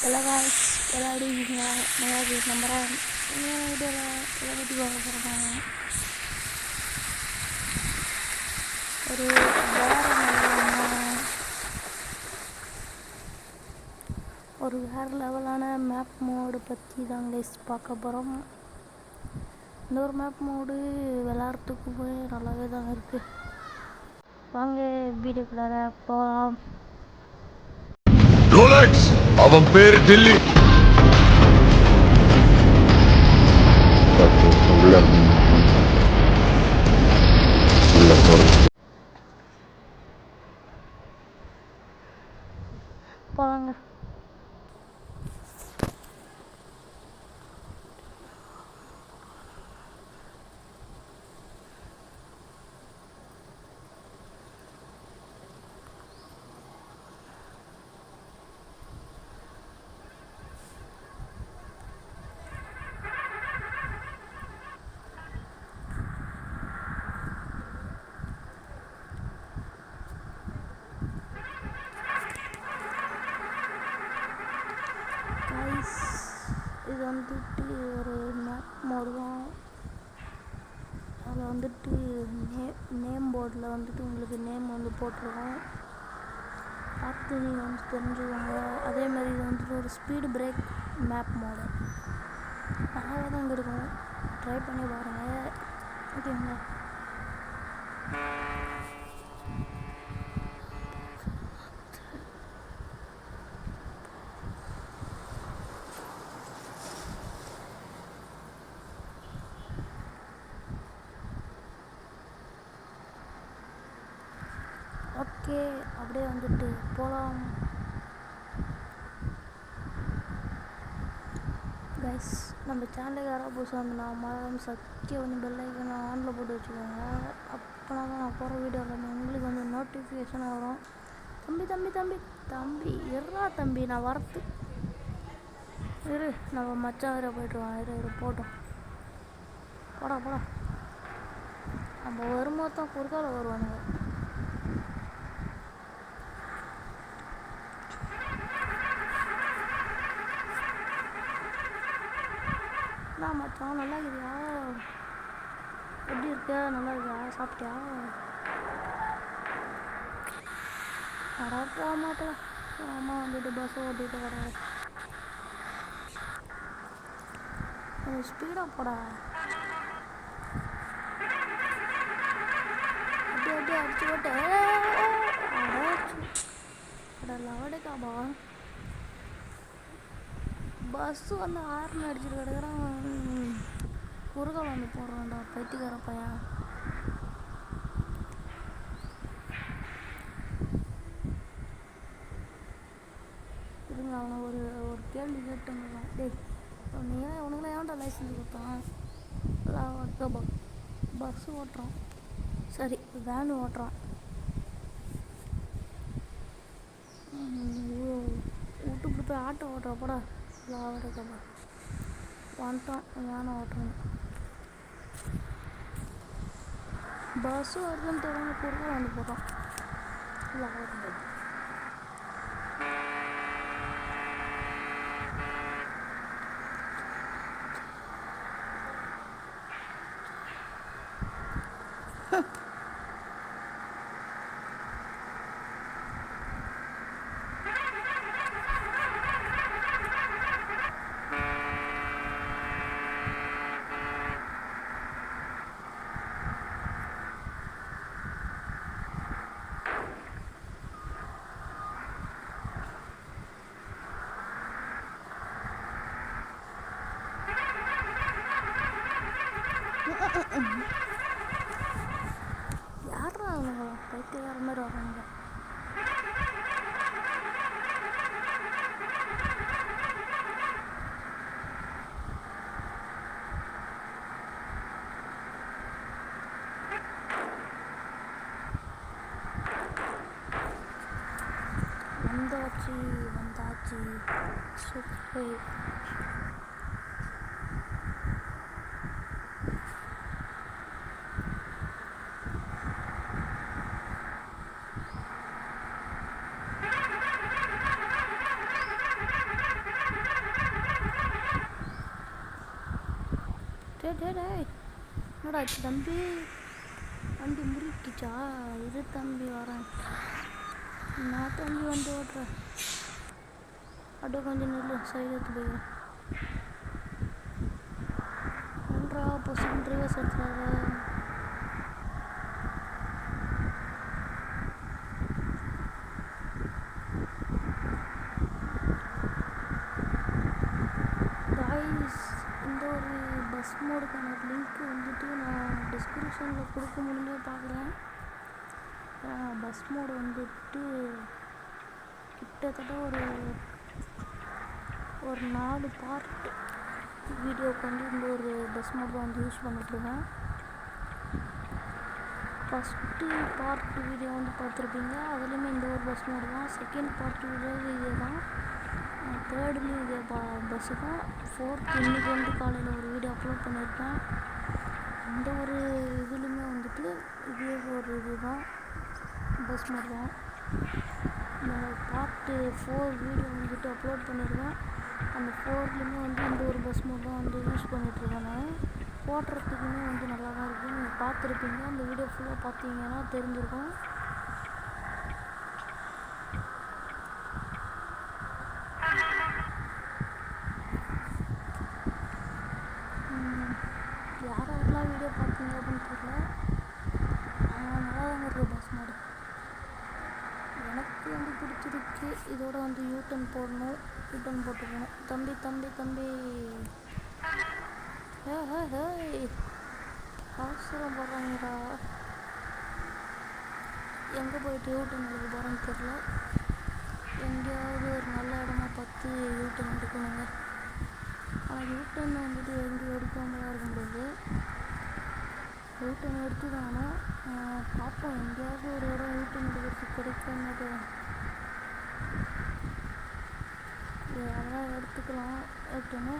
Hello guys எல்லாரும் இருக்கீங்க நல்லா இருக்கு நம்புறேன் இன்னும் பற்றி பார்க்க ஒரு வேற லெவலான ஒரு வேறு லெவலான மேப் மோடு பற்றி தான் கைஸ் பார்க்க போகிறோம் இந்த ஒரு மேப் மோடு விளாட்றதுக்குமே நல்லாவே தான் இருக்குது வாங்க வீடியோக்குள்ளார போகலாம் ரோலக்ஸ் அவன் பேரு டில்லி. உள்ள உள்ள போறது போகலாங்க கைஸ் இது வந்துட்டு ஒரு மேப் போடுவோம் அதில் வந்துட்டு நே நேம் போர்டில் வந்துட்டு உங்களுக்கு நேம் வந்து போட்டிருக்கோம் பார்த்து நீங்கள் வந்து தெரிஞ்சுக்கோங்க. அதே மாதிரி இது வந்துட்டு ஒரு ஸ்பீடு பிரேக் மேப் மோடு நல்லா தான் இங்கே இருக்கும். ட்ரை பண்ணி பாருங்கள் ஓகேங்களா ஓகே அப்படியே வந்துட்டு போகலாம் கைஸ் நம்ம சேனலுக்கு யாராவது புதுசாக வந்து நான் மரம் சத்திய வந்து பெல்லைக்கன் ஆனில் போட்டு வச்சுக்கோங்க. அப்போனா தான் நான் போகிற வீடியோவில் உங்களுக்கு வந்து நோட்டிஃபிகேஷன் வரும். தம்பி தம்பி தம்பி தம்பி இருறா தம்பி நான் வரத்து. இரு நம்ம மச்சான் வேறு போய்ட்டுருவான் இரு இரு போட்டோம். போடா போடா. நம்ம வரும்போது தான் குறுக்கால வருவானுங்க. ஆ நல்லா இருக்கியா எப்படி இருக்க நல்லா இருக்கியா சாப்பிட்டியா அடா போக மாட்டேன் அம்மா வந்துட்டு பஸ் ஓட்டிட்டு வர கொஞ்சம் ஸ்பீடாக போடா அப்படியே அப்படியே அடிச்சு போட்டு அட லவடுக்காபா பஸ்ஸு வந்து ஆறுனு அடிச்சுட்டு கிடக்குறான். குறுக்க வந்து போடுறான்டா பைத்தியக்கார பையன். இருங்க அவனை ஒரு ஒரு கேள்வி கேட்டுருந்தான் டேய் நீ ஏன் உனக்குலாம் ஏன்டா லைசன்ஸ் கொடுத்தான்? அதான் பஸ் ஓட்டுறான். சரி வேன் ஓட்டுறான். விட்டு இப்படி போய் ஆட்டோ ஓட்டுற போடா லாவடக்கப்பா வந்துட்டான் வேனை ஓட்டுறேன் பஸ்ஸு வருதுன்னு தொடர்ந்து குறுக்க வந்து போட்டான் லாவடக்கப்பா யாரா அவங்க பைத்தியக்கார மாதிரி வராங்க வந்தாச்சு வந்தாச்சு. சூப்பர் என்னடா தம்பி வண்டி முறுக்கிச்சா இரு தம்பி வரேன் நான் தம்பி வண்டி ஓட்டுறேன் அப்படியே கொஞ்சம் நெல்லு. சைடு எடுத்து போய்க்கிறேன் ஒன்றா பொசிஷன் ரிவர்ஸ் எடுத்துறாரு காய்ஸ் இந்த ஒரு பஸ் மோடுக்கான லிங்க் வந்துட்டு நான் டிஸ்கிரிப்ஷனில் கொடுக்க முடிஞ்சே பார்க்குறேன். பஸ் மோடு வந்துட்டு கிட்டத்தட்ட ஒரு ஒரு நாலு பார்ட் வீடியோக்கு வந்து இந்த ஒரு பஸ் மோட் வந்து யூஸ் பண்ணிட்டுருக்கேன். ஃபஸ்ட்டு பார்ட் வீடியோ வந்து பார்த்துருப்பீங்க. அதுலேயுமே இந்த ஒரு பஸ் மோடு தான். செகண்ட் பார்ட் வீடியோ இதே தான். தேர்டு இதே பா பஸ்ஸு தான் ஃபோர்த் இன்றைக்கி வந்து காலையில் ஒரு வீடியோ அப்லோட் பண்ணியிருக்கேன் எந்த ஒரு இதுலேயுமே வந்துட்டு இதே ஒரு இது தான் பஸ் மாதிரி தான் பார்ட்டு ஃபோர் வீடியோ வந்துட்டு அப்லோட் பண்ணியிருக்கேன் அந்த ஃபோர்லேயுமே வந்து இந்த ஒரு பஸ் மாதிரி தான் வந்து யூஸ் பண்ணிகிட்ருக்கேன் நான். ஓட்டுறதுக்குமே வந்து நல்லா தான் இருக்குது நீங்கள் பார்த்துருப்பீங்க. அந்த வீடியோ ஃபுல்லாக பார்த்தீங்கன்னா தெரிஞ்சிருக்கும் ம், யார் யாரெல்லாம் வீடியோ பார்த்தீங்க அப்படின்னு தெரியல ஆனால் நல்லா தான் இருக்குது பஸ் மோடு எனக்கு வந்து பிடிச்சிருக்கு இதோட வந்து யூட்டன் போடணும். யூட்டன் போட்டு போகணும் தம்பி தம்பி தம்பி. ஹே ஹே ஹே. அவசரம் போடுறாங்கடா. எங்கே போயிட்டு யூட்டன் எடுக்க போகிறேன்னு தெரில எங்கேயாவது ஒரு நல்ல இடமா பார்த்து யூட்டன் எடுக்கணுங்க. ஆனால் யூட்டன் வந்துட்டு எங்கேயும் எடுக்காமல் இருக்க முடியாது. யூட்டன் எடுத்து தானே பார்ப்போம். எங்கேயாவது ஒரு இடம் யூட்டன் எடுக்கிறதுக்கு கிடைக்கும்னு அதெல்லாம் எடுத்துக்கலாம் யூட்டனு